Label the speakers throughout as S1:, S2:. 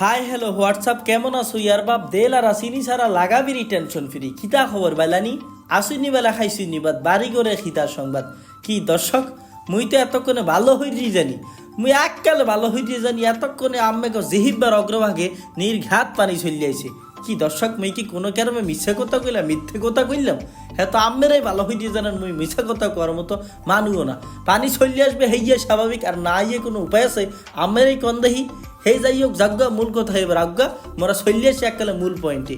S1: Hi hello WhatsApp কেমন আছো? ইয়ার বাপ, দেল আর আসিনি সারা লাগাবিরি টেনশন ফ্রি খিতা খবর বেলানি? আসুনি বেলা খাইছিনি বাদ বাড়ি করে খিতার সংবাদ? কি দর্শক মুই তো এতক্ষণে ভালো হইরি জানি। মুই এককালে ভালো হইরি জানি, এতক্ষণে আম্মেকে জিহিবার অগ্রভাগে নির্ঘাত পানি চলিয়াছে কি দর্শক, মুই কি কোনো কারণে মিথ্যে কথা কইলাম, মিথ্যে কথা কইলাম? হ্যাঁ তো আমেরাই ভালো হইতে জানেন, মুই মিথ্যা কথা করার মতো মানুও না। পানি চলিয়ে আসবে, হেইয়া স্বাভাবিক, আর না ইয়ে কোনো উপায় আছে? আমেরাই কন্দেহি হে যাই হোক যাজ্ঞা মূল কথা এবার আজ্ঞা মোরা চলিয়ে আসি এককালে মূল পয়েন্টে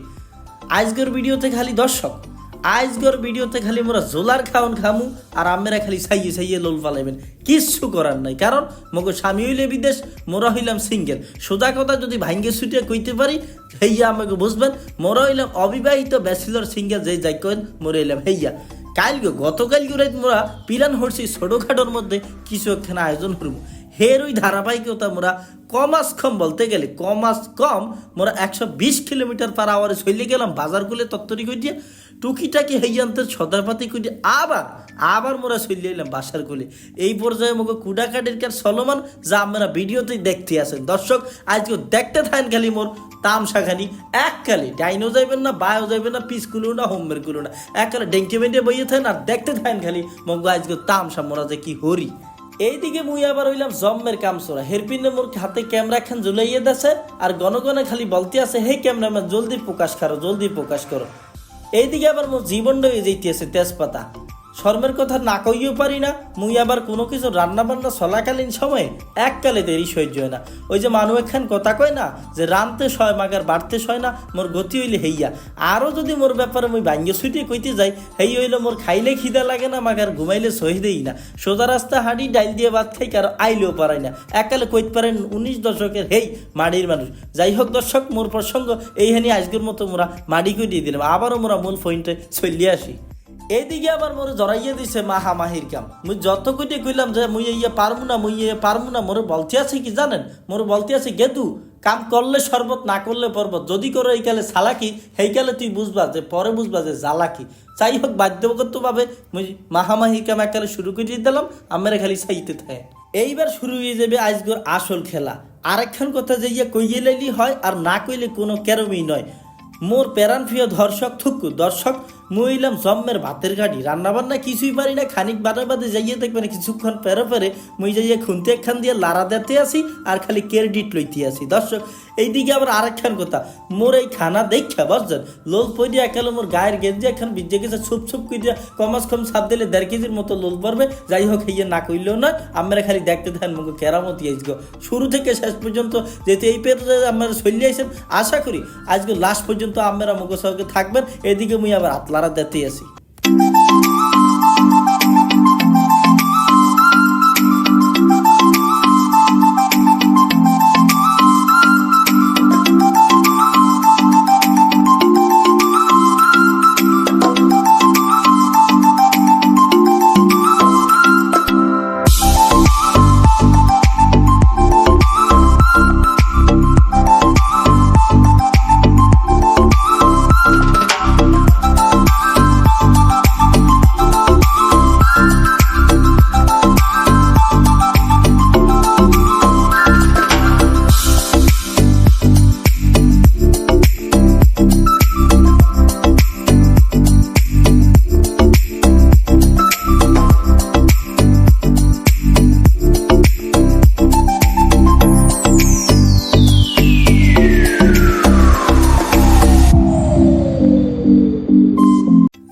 S1: আজকের ভিডিওতে খালি দর্শক আজকের ভিডিওতে খালি মোরা জোলার খাওন খামু, আর আমেরা খালি সাইয়ে সাইয়ে লোল পালাইবেন কিচ্ছু করার নাই, কারণ মগো স্বামী হইলে বিদেশ, মোরা হইলাম সিঙ্গেল। সোজা কথা যদি ভাঙ্গে ছুটিয়ে কইতে পারি, হেইয়া আমাকে বুঝবেন, মোরা হইলাম অবিবাহিত ব্যাচেলর সিঙ্গেল, যে যাই কেন মোরা হইলাম হেইয়া। কালকে গতকাল রাত মোরা পিরান হরছি ছোটোখাটোর মধ্যে কিছু একখানা আয়োজন করব। হের ওই ধারাবাহিকতা মোরা কমাস কম বলতে গেলে কমাস কম মোরা একশো বিশ কিলোমিটার পার আওয়ারে চলে গেলাম, বাজার গুলে তত্তরি করে দিয়ে টুকিটাকি হেইয়ান্তের সদাপাতি করে আবার আবার মোরা চলে এলাম বাসার কোলে। এই পর্যায়ে মোকে কুডাকাটির কার সলমান, যা আমরা ভিডিওতে দেখতে আসেন দর্শক, আজকে দেখতে থাকেন খালি মোর তামসা খালি এক কালি ডাইনও যাইবেন না বায়ও যাইবেন না, পিস কুলো না হোমের কুলো না। এক কালে ডেঙ্কে বেঁধে বইয়ে থাকেন আর দেখতে থাকেন খালি, মগো আজকে তামসা মোরা যে কি হরি। এইদিকে মুই আবার হইলাম জম্মের কাম সোরা হেরপিনে মোর হাতে ক্যামেরা খান ঝুলাইয়ে দেছে, আর গণগণে খালি বলতে আছে, হে ক্যামেরাম্যান, জলদি প্রকাশ করো, জলদি প্রকাশ করো। এইদিকে আবার মোর জীবনটা হয়ে যাইতেছে তেজপাতা। শর্মের কথা না কইও পারি না, মুই আবার কোনো কিছু রান্না বান্না চলাকালীন সময়ে এককালে দেরি সহ্য হয় না। ওই যে মানুষ একখান কথা কয় না, যে রানতে সয়, মাগার বাড়তে সয় না, মোর গতি হইলে হেইয়া। আরও যদি মোর ব্যাপারে মুই ভাঙ্গে ছুটিয়ে কইতে যাই, হেই হইলে মোর খাইলে খিদা লাগে না, মাগার ঘুমাইলে সহি দেই না। সোজা রাস্তা হাঁটি ডাইল দিয়ে ভাত খাই কারও আইলেও পারাই না। এককালে কইতে পারেন উনিশ দশকের হেই মাড়ির মানুষ। যাই হোক দর্শক, মোর প্রসঙ্গ এইখানে আজকের মতো মোরা মাড়ি করে দিয়ে দিলাম। আবারও মোরা মূল পয়েন্টে চলিয়ে আসি। এইদিকে আবার মোরে জড়াইয়ে দিছে মাহা মাহির কাম। মুই যত কইতে কইলাম যে মুই ইয়ে পারমু না, মুই ইয়ে পারমু না, মোরে বলতে আছে কি জানেন? মোরে বলতে আছে, গেদু, কাম করলে শরবত, না করলে পর্বত। যদি করো এই কালে সালাকি, সেই কালে তুই বুঝবা যে পরে বুঝবা যে জ্বালাকি। যাই হোক বাধ্যগতভাবে মুই মাহামাহির কাম এককালে শুরু করে দিলাম আমরা খালি চাইতে থাকে এইবার শুরু হয়ে যাবে আজকের আসল খেলা। আরেকখান কথা যে ইয়ে কইয়ে হয় আর না কইলে কোনো কেরমই নয়। মোর প্যারান প্রিয় দর্শক থুকু, দর্শক মহিলাম জম্মের ভাতের গাড়ি রান্না বান্না কিছুই পারি না, খানিক বাদে বাদে যাইয়ে দেখবেন কিছুক্ষণ পেরে পেরে মুই যাইয়ে খুনতে একখান দিয়ে লারা দিতে আসি আর খালি ক্রেডিট লইতে আসি। দর্শক, এইদিকে আবার আরেকখান কথা। মোর এই খানা দেখা বুঝছেন? লোল পড়িয়া একালে মোর গায়ের গেঞ্জি এখন বিজে গেছে, ছুপ ছুপ করিয়া কমাস কম সাপ দিলে দেড় কেজির মতো লোল পড়বে। যাই হোক, হইয়ে না কইলেও না আমরা খালি দেখতে থাকেন মুখে কেরামতি আজকে শুরু থেকে শেষ পর্যন্ত যেহেতু এই পেট আমরা চলে আইসেন, আশা করি আজকে লাস্ট পর্যন্ত আমরা মুখ সহকে থাকবেন। এদিকে মুই আবার আতলারা দেখতে আসি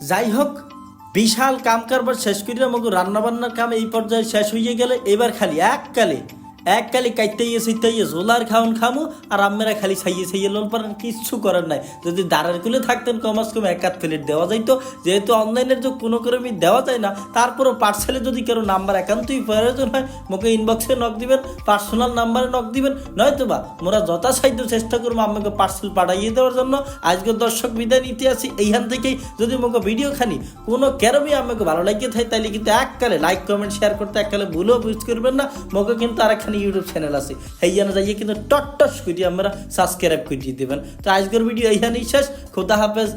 S1: যাই হোক বিশাল কাম কারবার শেষ করিয়া মগু রান্নাবান্নার কাম এই পর্যায়ে শেষ হইয়া গেলে এবার খালি এককালে এককালে কাইতে ইয়ে সিতে ইয়ে জোলার খাওন খামু, আর আম্মেরা খালি ছাইয়ে ছাইয়ে লোন পারেন, কিচ্ছু করার নাই। যদি দাঁড়ার কুলে থাকতেন, কমাস কম এক প্লেট দেওয়া যাইতো। যেহেতু অনলাইনের যুগ, কোনো কর্মী দেওয়া যায় না। তারপরও পার্সেলে যদি কারও নাম্বার একান্তই প্রয়োজন হয় মোকে ইনবক্সে নক দিবেন পার্সোনাল নাম্বারে নক দিবেন। নয়তো বা মোরা যথাসাধ্য চেষ্টা করব আমাকে পার্সেল পাঠাইয়ে দেওয়ার জন্য। আজকের দর্শক বিদায় নিতে আসি এইখান থেকেই। যদি মোকে ভিডিও খানি কোনো কেরমই আমাকে ভালো লাগিয়ে থাকে তাহলে কিন্তু এককালে লাইক কমেন্ট শেয়ার করতে এককালে ভুলেও বুঝ করবেন না। মোকে কিন্তু আরেকখানে ইউটিউব চ্যানেল আছে। হেইয়ানো যাইয়ে কিন্তু টট টস করে আমরা সাবস্ক্রাইব করে দেবেন। তো আজকের ভিডিও এইখানেই শেষ। খোদা হাফেজ।